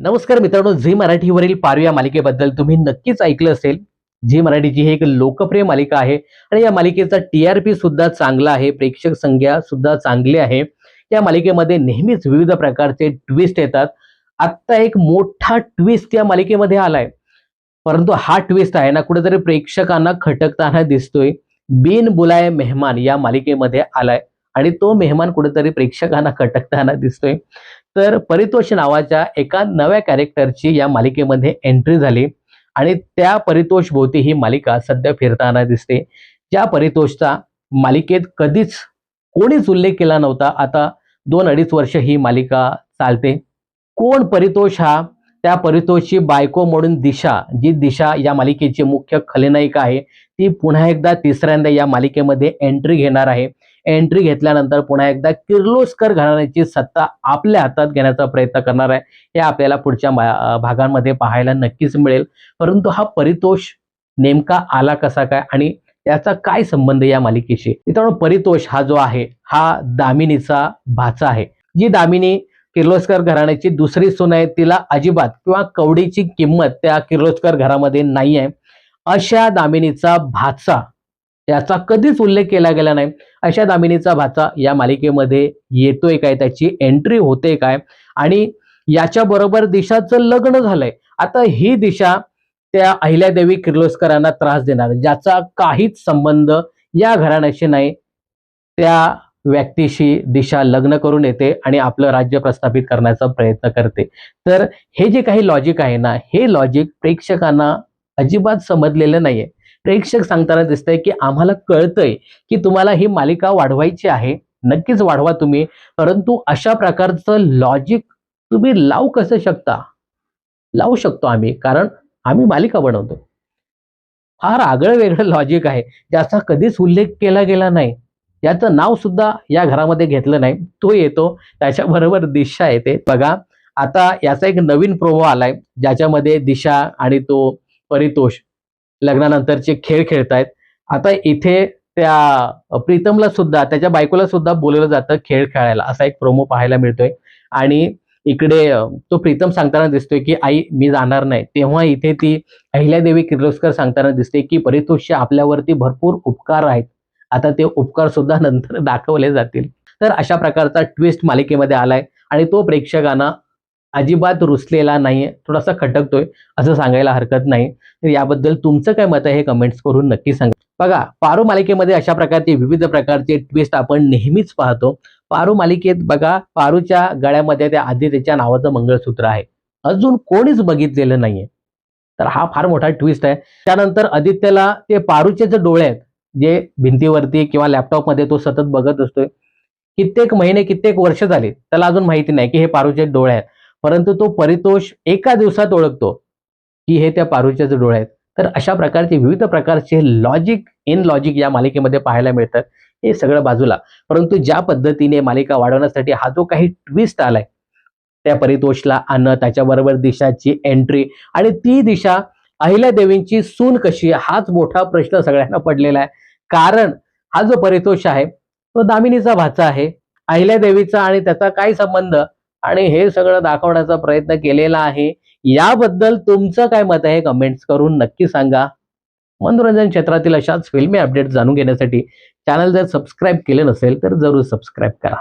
नमस्कार मित्रांनो झी मराठीवरील पारू या मालिकेबद्दल तुम्ही नक्कीच ऐकलं असेल. झी मराठीची ही एक लोकप्रिय मालिका आहे आणि या मालिकेचा टीआरपी सुद्धा चांगला आहे प्रेक्षक संख्या सुद्धा चांगली आहे. या मालिकेमध्ये नेहमीच विविध प्रकारचे ट्विस्ट येतात. आत्ता एक मोठा ट्विस्ट या मालिकेमध्ये आलाय. परंतु हा ट्विस्ट आहे ना कुठेतरी प्रेक्षकांना खटकताना दिसतोय. बिन बुलाय मेहमान या मालिकेमध्ये आलाय. आणि तो मेहमान कुठेतरी प्रेक्षकांना खटकताना दिसतोय. तर परितोष नावाच्या एका नव्या कॅरेक्टरची या मालिकेमध्ये एंट्री झाली. आणि त्या परितोष भोवती ही मालिका सध्या फिरताना दिसते. ज्या परितोषचा मालिकेत कधीच कोणीच उल्लेख केला नव्हता. आता दोन अडीच वर्ष ही मालिका चालते. कोण परितोष हा त्या परितोषची बायको म्हणून दिशा जी दिशा या मालिकेची मुख्य खलनायिका आहे ती पुन्हा एकदा तिसऱ्यांदा या मालिकेमध्ये एंट्री घेणार आहे. एंट्री घेतल्यानंतर पुन्हा एकदा किर्लोस्कर घराण्याची सत्ता आपल्या हातात घेण्याचा प्रयत्न करणार आहे. हे आपल्याला पुढच्या भागांमध्ये पाहायला नक्कीच मिळेल. परंतु हा परितोष नेमका आला कसा काय आणि त्याचा काय संबंध या मालिकेशी? मित्रांनो परितोष हा जो आहे हा दामिनीचा भाचा आहे. जी दामिनी किर्लोस्कर घराण्याची दुसरी सून आहे तिला अजिबात किंवा कवडीची किंमत त्या किर्लोस्कर घरामध्ये नाही आहे अशा दामिनीचा भाचा याचा कधीच उल्लेख केला गेला नाही. अशा दामिनीचा भाचा या मालिकेमध्ये येतोय काय त्याची एंट्री होते काय? आणि याच्याबरोबर दिशाचं लग्न झालंय. आता ही दिशा त्या अहिल्यादेवी किर्लोस्करांना त्रास देणार ज्याचा काहीच संबंध या घराण्याशी नाही. त्या व्यक्तीशी दिशा लग्न करून येते आणि आपलं राज्य प्रस्थापित करण्याचा प्रयत्न करते. तर हे जे काही लॉजिक आहे ना हे लॉजिक प्रेक्षकांना अजिबात समजलेलं नाहीये. प्रेक्षक सांगताना दिसतंय की आम्हाला कळतंय की तुम्हाला ही मालिका वाढवायची आहे. नक्कीच वाढवा तुम्ही. परंतु अशा प्रकारचं लॉजिक तुम्ही लावू कसं शकता? लावू शकतो आम्ही. कारण आम्ही मालिका बनवतो. फार आगळं वेगळं लॉजिक आहे. ज्याचा कधीच उल्लेख केला गेला नाही. याचं नाव सुद्धा या घरामध्ये घेतलं नाही. तो येतो त्याच्याबरोबर दिशा येते. बघा आता याचा एक नवीन प्रोमो आलाय ज्याच्यामध्ये दिशा आणि तो परितोष लग्नानंतरचे खेळ खेळतायत. आता इथे त्या प्रीतमला सुद्धा त्याच्या बायकोला सुद्धा बोलवलं जातं खेळ खेळायला. असा एक प्रोमो पाहायला मिळतोय. आणि इकडे तो प्रीतम सांगताना दिसतोय की आई मी जाणार नाही. तेव्हा इथे ती अहिल्यादेवी किर्लोस्कर सांगताना दिसते की परितोषचे आपल्यावरती भरपूर उपकार आहेत. आता ते उपकार सुद्धा नंतर दाखवले जातील. तर अशा प्रकारचा ट्विस्ट मालिकेमध्ये आलाय आणि तो प्रेक्षकांना अजिबात रुसलेला नाहीये. थोडासा खटकतोय असं सांगायला हरकत नाही. तर याबद्दल तुमचं काय मत आहे हे कमेंट्स करून नक्की सांगा. बघा पारू मालिकेमध्ये अशा प्रकारचे विविध प्रकारचे ट्विस्ट आपण नेहमीच पाहतो. पारू मालिकेत बघा पारूच्या गळ्यामध्ये त्या आदित्यच्या नावाचं मंगळसूत्र आहे. अजून कोणीच बघितलेलं नाहीये. तर हा फार मोठा ट्विस्ट आहे. त्यानंतर आदित्यला ते पारूचे जे डोळे आहेत. जे भिंतीवरती किंवा लॅपटॉपमध्ये तो सतत बघत असतोय कित्येक महिने कित्येक वर्ष झाले त्याला अजून माहिती नाही की हे पारूचे डोळे आहेत. परंतु तो परितोष एका दिवसात ओळखतो की हे त्या पारूचेच डोळे आहेत. तर अशा प्रकारचे विविध प्रकारचे लॉजिक इन लॉजिक या मालिकेमध्ये पाहायला मिळतात हे सगळं बाजूला. परंतु ज्या पद्धतीने मालिका वाढवण्यासाठी हा जो काही ट्विस्ट आलाय त्या परितोषला आणणं त्याच्याबरोबर दिशाची एंट्री आणि ती दिशा अहिल्यादेवींची सून कशी हाच मोठा प्रश्न सगळ्यांना पडलेला आहे. कारण हा जो परितोष आहे तो दामिनीचा भाचा आहे. अहिल्यादेवीचा आणि त्याचा काय संबंध? आणि हे सगळं दाखवण्याचा प्रयत्न केलेला आहे. याबद्दल तुमचं काय मत आहे? कमेंट्स करून नक्की सांगा. मनोरंजन क्षेत्रातील अशाच फिल्मी अपडेट जाणून घेण्यासाठी चॅनल जर सबस्क्राईब केले नसेल तर जरूर सबस्क्राईब करा.